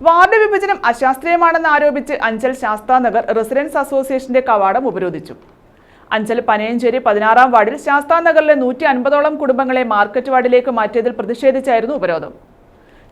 Ward വിഭജനം അശാസ്ത്രീയമാണെന്ന് ആരോപിച്ച് Anchal Sasthanagar residence അസോസിയേഷന്റെ കവാടം ഉപരോധിച്ചു. അഞ്ചൽ പനയഞ്ചേരി പതിനാറാം വാർഡിൽ ശാസ്താനഗറിലെ നൂറ്റി അൻപതോളം കുടുംബങ്ങളെ മാർക്കറ്റ് വാർഡിലേക്ക് മാറ്റിയതിൽ പ്രതിഷേധിച്ചായിരുന്നു ഉപരോധം.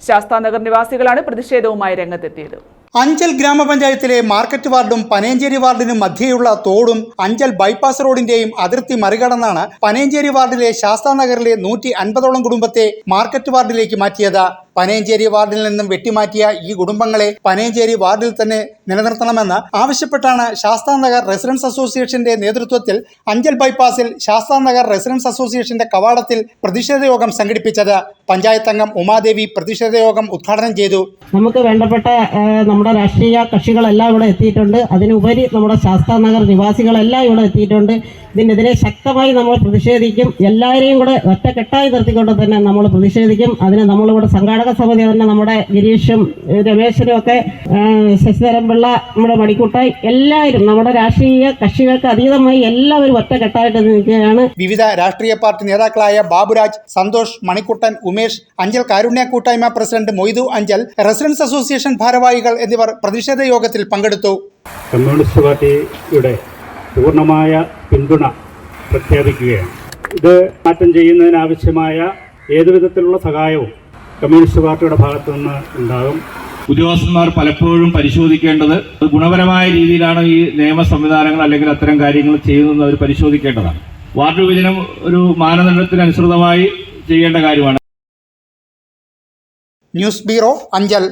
ശാസ്താനഗർ നിവാസികളാണ് പ്രതിഷേധവുമായി രംഗത്തെത്തിയത്. അഞ്ചൽ ഗ്രാമപഞ്ചായത്തിലെ മാർക്കറ്റ് വാർഡും പനയഞ്ചേരി വാർഡിനും മധ്യേയുള്ള തോടും അഞ്ചൽ ബൈപ്പാസ് റോഡിന്റെയും അതിർത്തി മറികടന്നാണ് പനയഞ്ചേരി വാർഡിലെ ശാസ്താനഗറിലെ നൂറ്റി അൻപതോളം കുടുംബത്തെ മാർക്കറ്റ് വാർഡിലേക്ക് മാറ്റിയത്. പനയഞ്ചേരി വാർഡിൽ നിന്നും വെട്ടിമാറ്റിയ ഈ കുടുംബങ്ങളെ പനയഞ്ചേരി വാർഡിൽ തന്നെ നിലനിർത്തണമെന്ന് ആവശ്യപ്പെട്ടാണ് ശാസ്താനഗർ റെസിഡൻസ് അസോസിയേഷന്റെ നേതൃത്വത്തിൽ അഞ്ചൽ ബൈപ്പാസിൽ ശാസ്താനഗർ റെസിഡൻസ് അസോസിയേഷന്റെ കവാടത്തിൽ പ്രതിഷേധ യോഗം സംഘടിപ്പിച്ചത്. പഞ്ചായത്ത് അംഗം ഉമാദേവി പ്രതിഷേധ യോഗം ഉദ്ഘാടനം ചെയ്തു. നമുക്ക് വേണ്ടപ്പെട്ട നമ്മുടെ രാഷ്ട്രീയ കക്ഷികളെല്ലാം ഇവിടെ എത്തിയിട്ടുണ്ട്. അതിനുപരി നമ്മുടെ ശാസ്താനഗർ നിവാസികളെല്ലാം ഇവിടെ എത്തിയിട്ടുണ്ട്. ഇതിനെതിരെ ശക്തമായി നമ്മൾ പ്രതിഷേധിക്കും. എല്ലാവരെയും കൂടെ ഒറ്റക്കെട്ടായി നിർത്തിക്കൊണ്ട് തന്നെ നമ്മൾ പ്രതിഷേധിക്കും. അതിന് നമ്മളിവിടെ സംഘാടക സമിതി തന്നെ നമ്മുടെ ഗിരീഷും രമേശനും ഒക്കെ ആ, ശശിധരൻ പിള്ള നമ്മുടെ മണിക്കുട്ടായി എല്ലാവരും നമ്മുടെ രാഷ്ട്രീയ കക്ഷികൾക്ക് അതീതമായി എല്ലാവരും ഒറ്റക്കെട്ടായിട്ട് നിൽക്കുകയാണ്. വിവിധ രാഷ്ട്രീയ പാർട്ടി നേതാക്കളായ ബാബുരാജ് സന്തോഷ് മണിക്കുട്ടൻ ഉമേഷ് അഞ്ചൽ കാരുണ്യ കൂട്ടായ്മ president Moidu Anchal residence association ഭാരവാഹികൾ എന്നിവർ പ്രതിഷേധ യോഗത്തിൽ പങ്കെടുത്തു. കമ്മ്യൂണിസ്റ്റ് പാർട്ടിയുടെ പൂർണമായ പിന്തുണ പ്രഖ്യാപിക്കുകയാണ്. ഇത് മാറ്റം ചെയ്യുന്നതിനാവശ്യമായ ഏതുവിധത്തിലുള്ള സഹായവും കമ്മ്യൂണിസ്റ്റ് പാർട്ടിയുടെ ഭാഗത്തു നിന്ന് ഉണ്ടാകും. ഉദ്യോഗസ്ഥന്മാർ പലപ്പോഴും പരിശോധിക്കേണ്ടത് അത് ഗുണപരമായ രീതിയിലാണ് ഈ നിയമ സംവിധാനങ്ങൾ അല്ലെങ്കിൽ അത്തരം കാര്യങ്ങൾ ചെയ്യുന്നത് അവർ പരിശോധിക്കേണ്ടതാണ്. വാർഡ് വിഭജനം ഒരു മാനദണ്ഡത്തിനനുസൃതമായി ചെയ്യേണ്ട കാര്യമാണ്. News bureau Anchal.